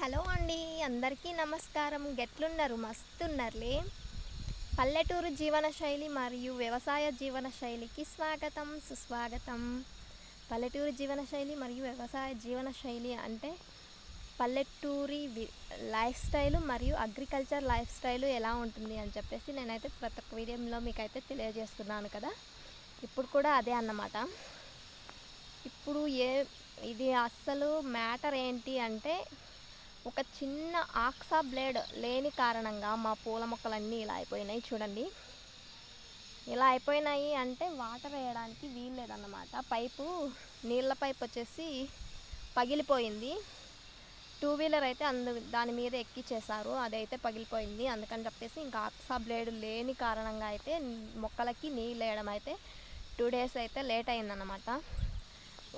Hello అండి అందరికీ నమస్కారం. గెట్లున్నారు మస్తున్నారులే. పల్లెటూరు జీవన శైలి మరియు వ్యవసాయ జీవన శైలికి స్వాగతం సుస్వాగతం. పల్లెటూరు జీవన శైలి మరియు వ్యవసాయ జీవన శైలి అంటే పల్లెటూరి లైఫ్ స్టైల్ మరియు అగ్రికల్చర్ లైఫ్ స్టైల్ ఎలా ఉంటుంది అని చెప్పేసి నేనైతే ప్రతి ఒక్క వీడియోలో మీకైతే తెలియజేస్తున్నాను కదా. ఇప్పుడు కూడా అదే అన్నమాట. ఇప్పుడు ఏ ఇది అస్సలు మ్యాటర్ ఏంటి అంటే ఒక చిన్న ఆక్సా బ్లేడ్ లేని కారణంగా మా పూల మొక్కలన్నీ ఇలా అయిపోయినాయి. చూడండి. ఇలా అయిపోయినాయి అంటే వాటర్ వేయడానికి వీల్లేదన్నమాట పైపు నీళ్ళ పైప్ వచ్చేసి పగిలిపోయింది. టూ వీలర్ అయితే అందు దాని మీద ఎక్కిచ్చేసారు అదైతే పగిలిపోయింది. అందుకని చెప్పేసి ఇంకా ఆక్సా బ్లేడ్ లేని కారణంగా అయితే మొక్కలకి నీళ్ళు వేయడం అయితే టూ డేస్ అయితే లేట్ అయిందన్నమాట.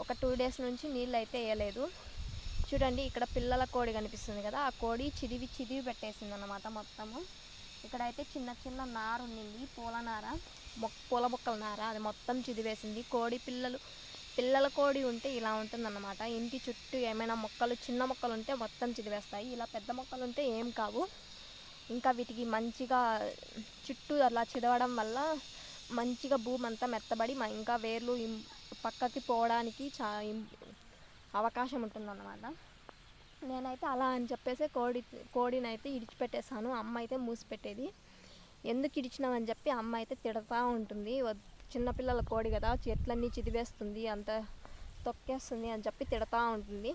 ఒక టూ డేస్ నుంచి నీళ్ళు అయితే వేయలేదు. చూడండి ఇక్కడ పిల్లల కోడి కనిపిస్తుంది కదా ఆ కోడి చిదివి చిదివి పెట్టేసింది అన్నమాట మొత్తము. ఇక్కడైతే చిన్న చిన్న నార ఉండింది పూల నార మొక్క పూల మొక్కల నార అది మొత్తం చిదివేసింది. కోడి పిల్లలు పిల్లల కోడి ఉంటే ఇలా ఉంటుందన్నమాట. ఇంటి చుట్టూ ఏమైనా మొక్కలు చిన్న మొక్కలు ఉంటే మొత్తం చిదివేస్తాయి. ఇలా పెద్ద మొక్కలు ఉంటే ఏం కావు. ఇంకా వీటికి మంచిగా చుట్టూ అలా చిదవడం వల్ల మంచిగా భూమి అంతా మెత్తబడి ఇంకా వేర్లు పక్కకి పోవడానికి చా అవకాశం ఉంటుందన్నమాట. నేనైతే అలా అని చెప్పేసి కోడి కోడినైతే ఇడిచిపెట్టేసాను ఇడిచిపెట్టేశాను. అమ్మ అయితే మూసిపెట్టేది. ఎందుకు ఇడిచినావని చెప్పి అమ్మ అయితే తిడతా ఉంటుంది. చిన్నపిల్లల కోడి కదా చెట్లన్నీ చిదివేస్తుంది అంత తొక్కేస్తుంది అని చెప్పి తిడతా ఉంటుంది.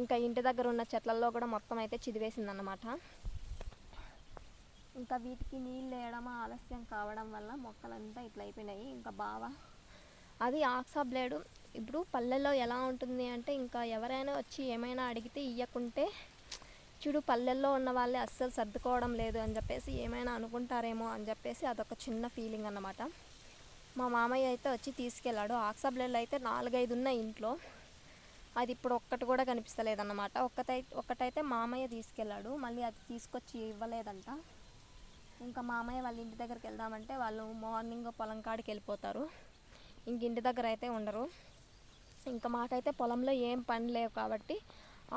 ఇంకా ఇంటి దగ్గర ఉన్న చెట్లలో కూడా మొత్తం అయితే చిదివేసింది అన్నమాట ఇంకా వీటికి నీళ్ళు వేయడం ఆలస్యం కావడం వల్ల మొక్కలంతా ఇట్లా అయిపోయినాయి. ఇంకా బాగా అది ఆక్సా బ్లేడు ఇప్పుడు పల్లెల్లో ఎలా ఉంటుంది అంటే ఇంకా ఎవరైనా వచ్చి ఏమైనా అడిగితే ఇవ్వకుంటే చూడు పల్లెల్లో ఉన్న వాళ్ళే అస్సలు సర్దుకోవడం లేదు అని చెప్పేసి ఏమైనా అనుకుంటారేమో అని చెప్పేసి అదొక చిన్న ఫీలింగ్ అన్నమాట. మా మామయ్య అయితే వచ్చి తీసుకెళ్ళాడు. ఆక్సా అయితే నాలుగైదు ఉన్నాయి ఇంట్లో. అది ఇప్పుడు ఒక్కటి కూడా కనిపిస్తలేదన్నమాట. ఒక్కటై ఒక్కటైతే మామయ్య తీసుకెళ్ళాడు. మళ్ళీ అది తీసుకొచ్చి ఇవ్వలేదంట. ఇంకా మామయ్య వాళ్ళ ఇంటి దగ్గరికి వెళ్దామంటే వాళ్ళు మార్నింగ్ పొలం కాడికి వెళ్ళిపోతారు. ఇంక ఇంటి దగ్గర అయితే ఉండరు. ఇంకా మాకైతే పొలంలో ఏం పని లేవు కాబట్టి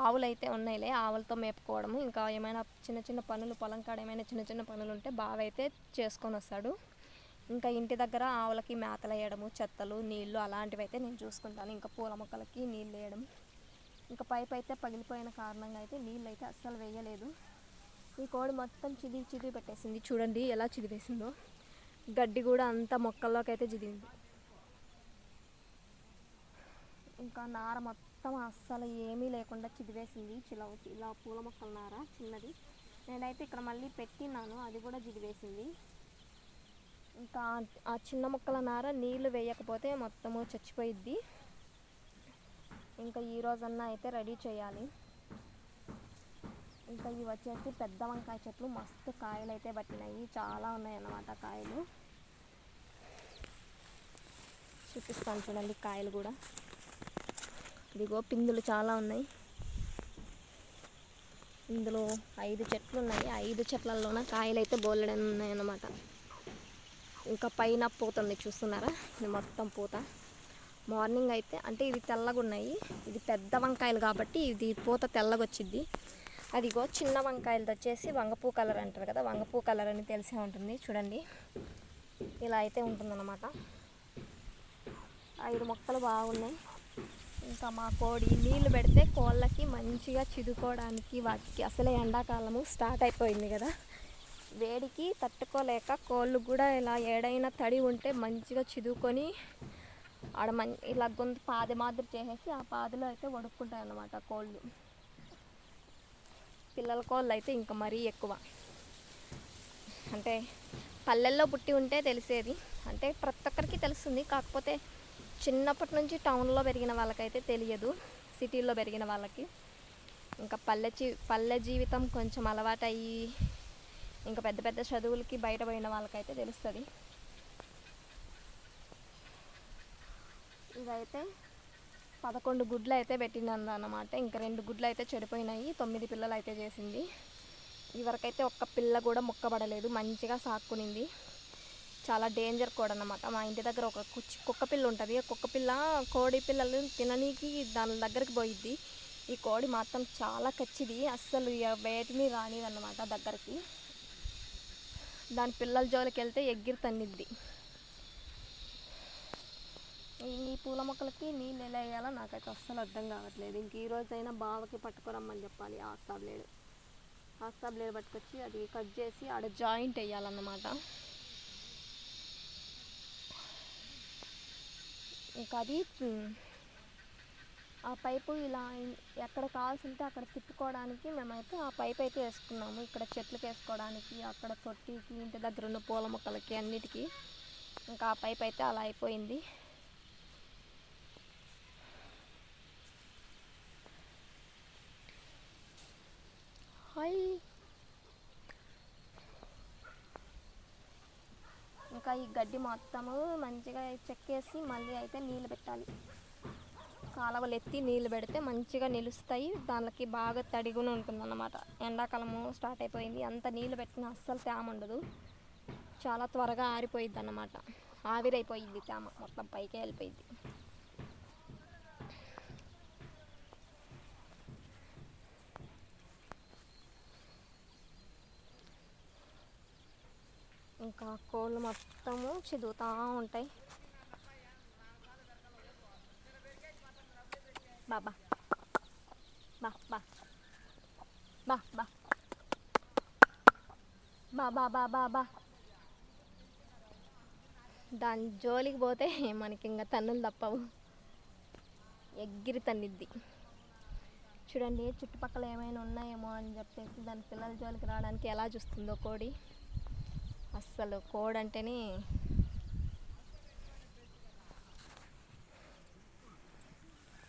ఆవులు అయితే ఉన్నాయిలే ఆవులతో మేపుకోవడము. ఇంకా ఏమైనా చిన్న చిన్న పనులు పొలం కాడ ఏమైనా చిన్న చిన్న పనులు ఉంటే బావ అయితే చేసుకొని వస్తాడు. ఇంకా ఇంటి దగ్గర ఆవులకి మేతలు వేయడము చెత్తలు నీళ్ళు అలాంటివి అయితే నేను చూసుకుంటాను. ఇంకా పూల మొక్కలకి నీళ్ళు వేయడం. ఇంకా పైప్ అయితే పగిలిపోయిన కారణంగా అయితే నీళ్ళు అయితే అస్సలు వేయలేదు. ఈ కోడి మొత్తం చిదివి చిదివి పెట్టేసింది. చూడండి ఎలా చిదివేసిందో. గడ్డి కూడా అంతా మొక్కల్లోకి అయితే చిదివింది. ఇంకా నార మొత్తం అస్సలు ఏమీ లేకుండా చిదివేసింది. చిల ఇలా పూల మొక్కల నార చిన్నది. నేనైతే ఇక్కడ మళ్ళీ పెట్టినాను అది కూడా చిదివేసింది. ఇంకా ఆ- ఆ చిన్న మొక్కల నార నీళ్ళు వేయకపోతే మొత్తము చచ్చిపోయిద్ది. ఇంకా ఈ రోజన్నా అయితే రెడీ చేయాలి. ఇంకా ఇవి వచ్చేసి పెద్ద వంకాయ చెట్లు. మస్తు కాయలు అయితే పట్టినాయి. చాలా ఉన్నాయి అన్నమాట కాయలు. చూపిస్తాను చూడండి కాయలు కూడా. ఇదిగో పిందులు చాలా ఉన్నాయి. ఇందులో ఐదు చెట్లు ఉన్నాయి. ఐదు చెట్లలోన కాయలు అయితే బోలెడని ఉన్నాయన్నమాట. ఇంకా పైన పూత ఉంది చూస్తున్నారా? ఇది మొత్తం పూత. మార్నింగ్ అయితే అంటే ఇది తెల్లగా ఉన్నాయి ఇది పెద్ద వంకాయలు కాబట్టి ఇది పూత తెల్లగా వచ్చింది అదిగో చిన్న వంకాయలది వచ్చేసి వంగపూ కలర్ అంటారు కదా వంగపూ కలర్ అని తెలిసే ఉంటుంది. చూడండి. ఇలా అయితే ఉంటుందన్నమాట. ఐదు మొక్కలు బాగున్నాయి. ఇంకా మా కోడి నీళ్ళు పెడితే కోళ్ళకి మంచిగా చిదుకోవడానికి వాటికి అసలే ఎండాకాలము స్టార్ట్ అయిపోయింది కదా. వేడికి తట్టుకోలేక కోళ్ళు కూడా ఇలా ఏడైనా తడి ఉంటే మంచిగా చిదుకొని ఆడ మం ఇలా గొంతు పాది మాదిరి చేసేసి ఆ పాదిలో అయితే వడుక్కుంటాయి అన్నమాట కోళ్ళు. పిల్లల కోళ్ళు అయితే ఇంకా మరీ ఎక్కువ. అంటే పల్లెల్లో పుట్టి ఉంటే తెలిసేది. అంటే ప్రతి ఒక్కరికి తెలుస్తుంది. కాకపోతే చిన్నప్పటి నుంచి టౌన్లో పెరిగిన వాళ్ళకైతే తెలియదు సిటీలో పెరిగిన వాళ్ళకి. ఇంకా పల్లె జీ పల్లె జీవితం కొంచెం అలవాటు అయ్యి ఇంకా పెద్ద పెద్ద చదువులకి బయట పోయిన వాళ్ళకైతే తెలుస్తుంది. ఇదైతే పదకొండు గుడ్లు అయితే పెట్టినాను ఇంకా రెండు గుడ్లు అయితే చెడిపోయినాయి తొమ్మిది పిల్లలు అయితే చేసింది. ఇవరకైతే ఒక్క పిల్ల కూడా ముక్కబడలేదు మంచిగా సాక్కునింది. చాలా డేంజర్ కోడ్ అనమాట మా ఇంటి దగ్గర ఒక కుచ్చి కుక్క పిల్ల ఉంటుంది. కుక్క పిల్ల కోడి పిల్లలు తిననీకి దాని దగ్గరికి పోయిద్ది. ఈ కోడి మాత్రం చాలా కచ్చిది. అస్సలు ఇక వేటిని రానిదన్నమాట దగ్గరికి. దాని పిల్లల జోలికి వెళ్తే ఎగ్గిరి తన్నిద్ది. ఈ పూల మొక్కలకి నీళ్ళు ఎలా వేయాలో నాకైతే అస్సలు అర్థం కావట్లేదు. ఇంక ఈ రోజైనా బావకి పట్టుకురమ్మని చెప్పాలి. ఆక్సా బ్లేడ్ ఆక్సా బ్లేడ్ పట్టుకొచ్చి అది కట్ చేసి ఆడ జాయింట్ వేయాలన్నమాట. ఇంకా అది ఆ పైపు ఇలా ఎక్కడ కావాల్సి ఉంటే అక్కడ తిప్పుకోవడానికి మేమైతే ఆ పైప్ అయితే వేసుకున్నాము. ఇక్కడ చెట్లకు వేసుకోవడానికి అక్కడ తొట్టికి ఇంటి దగ్గర ఉన్న పూల మొక్కలకి అన్నిటికీ ఇంకా ఆ పైప్ అయితే అలా అయిపోయింది. హాయ్! ఇంకా ఈ గడ్డి మొత్తము మంచిగా చెక్కేసి మళ్ళీ అయితే నీళ్ళు పెట్టాలి. కాలువలు ఎత్తి నీళ్ళు పెడితే మంచిగా నిలుస్తాయి. దానికి బాగా తడిగున ఉంటుందన్నమాట. ఎండాకాలము స్టార్ట్ అయిపోయింది. అంత నీళ్ళు పెట్టినా అస్సలు తేమ ఉండదు. చాలా త్వరగా ఆరిపోయిద్ది అన్నమాట ఆవిరైపోయింది తేమ. మొత్తం పైకే వెళ్ళిపోయింది ఇంకా కోళ్ళు మొత్తము చిదుగుతూ ఉంటాయి. బాబా బా బా. బా బా. బా బా బా బా బా. దాని జోలికి పోతే మనకి ఇంకా తన్నులు తప్పవు. ఎగ్గిరి తన్నిద్ది. చూడండి చుట్టుపక్కల ఏమైనా ఉన్నాయేమో అని చెప్పేసి దాని పిల్లల జోలికి రావడానికి ఎలా చూస్తుందో కోడి. అస్సలు కోడంటేనే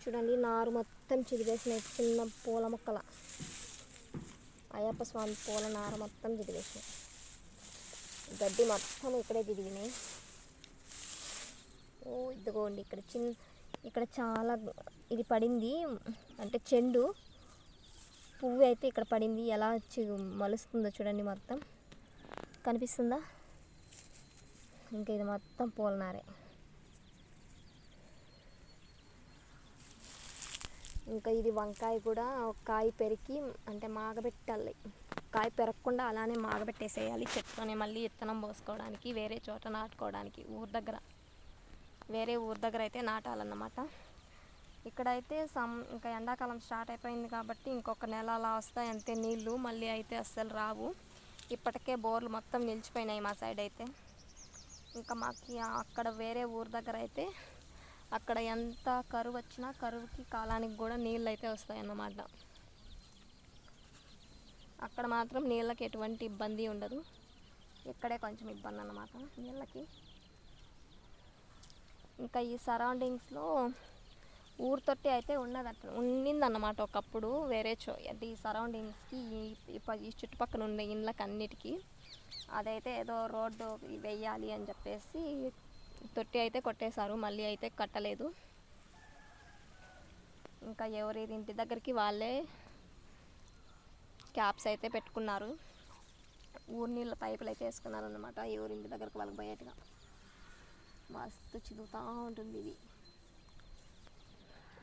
చూడండి నారు మొత్తం చిదివేసిన చిన్న పూల మొక్కల. అయ్యప్ప స్వామి పూల నార మొత్తం చిదివేసినాయి. గడ్డి మొత్తం ఇక్కడే చిదిగినాయి ఓ ఇదిగోండి ఇక్కడ చిన్న ఇక్కడ చాలా ఇది పడింది. అంటే చెండు పువ్వు అయితే ఇక్కడ పడింది. ఎలా మలుస్తుందో చూడండి మొత్తం. కనిపిస్తుందా? ఇంకా ఇది మొత్తం పూలనారే. ఇంకా ఇది వంకాయ కూడా ఒక కాయ పెరికి అంటే మాగబెట్టాలి. కాయ పెరగకుండా అలానే మాగబెట్టేసేయాలి చెట్లోనే మళ్ళీ విత్తనం పోసుకోవడానికి వేరే చోట నాటుకోవడానికి ఊరి దగ్గర. వేరే ఊరి దగ్గర అయితే నాటాలన్నమాట. ఇక్కడైతే సమ్ ఇంకా ఎండాకాలం స్టార్ట్ అయిపోయింది కాబట్టి ఇంకొక నెల అలా వస్తాయి అంతే నీళ్ళు మళ్ళీ అయితే అస్సలు రావు. ఇప్పటికే బోర్లు మొత్తం నిలిచిపోయినాయి మా సైడ్ అయితే. ఇంకా మాకు అక్కడ వేరే ఊరు దగ్గర అయితే అక్కడ ఎంత కరువు వచ్చినా కరువుకి కాలానికి కూడా నీళ్ళు అయితే వస్తాయి అన్నమాట అక్కడ మాత్రం నీళ్ళకి ఎటువంటి ఇబ్బంది ఉండదు. ఇక్కడే కొంచెం ఇబ్బంది అన్నమాట నీళ్ళకి. ఇంకా ఈ సరౌండింగ్స్లో ఊరితోటి తొట్టి అయితే ఉన్నదట ఉన్నిందన్నమాట ఒకప్పుడు వేరే చో అంటే ఈ సరౌండింగ్స్కి ఈ చుట్టుపక్కల ఉండే ఇళ్ళకి అన్నిటికీ అదైతే ఏదో రోడ్డు వెయ్యాలి అని చెప్పేసి తొట్టి అయితే కొట్టేశారు మళ్ళీ అయితే కట్టలేదు. ఇంకా ఎవరి ఇంటి దగ్గరికి వాళ్ళే క్యాప్స్ అయితే పెట్టుకున్నారు. ఊరి నీళ్ళ పైపులు అయితే వేసుకున్నారు అనమాట ఎవరి ఇంటి దగ్గరకు వాళ్ళకి పోయేట్టుగా మస్తు చిదుగుతూ ఉంటుంది ఇది.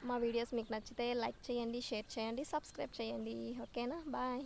మా వీడియోస్ మీకు నచ్చితే లైక్ చేయండి షేర్ చేయండి సబ్స్క్రైబ్ చేయండి. ఓకేనా? బాయ్.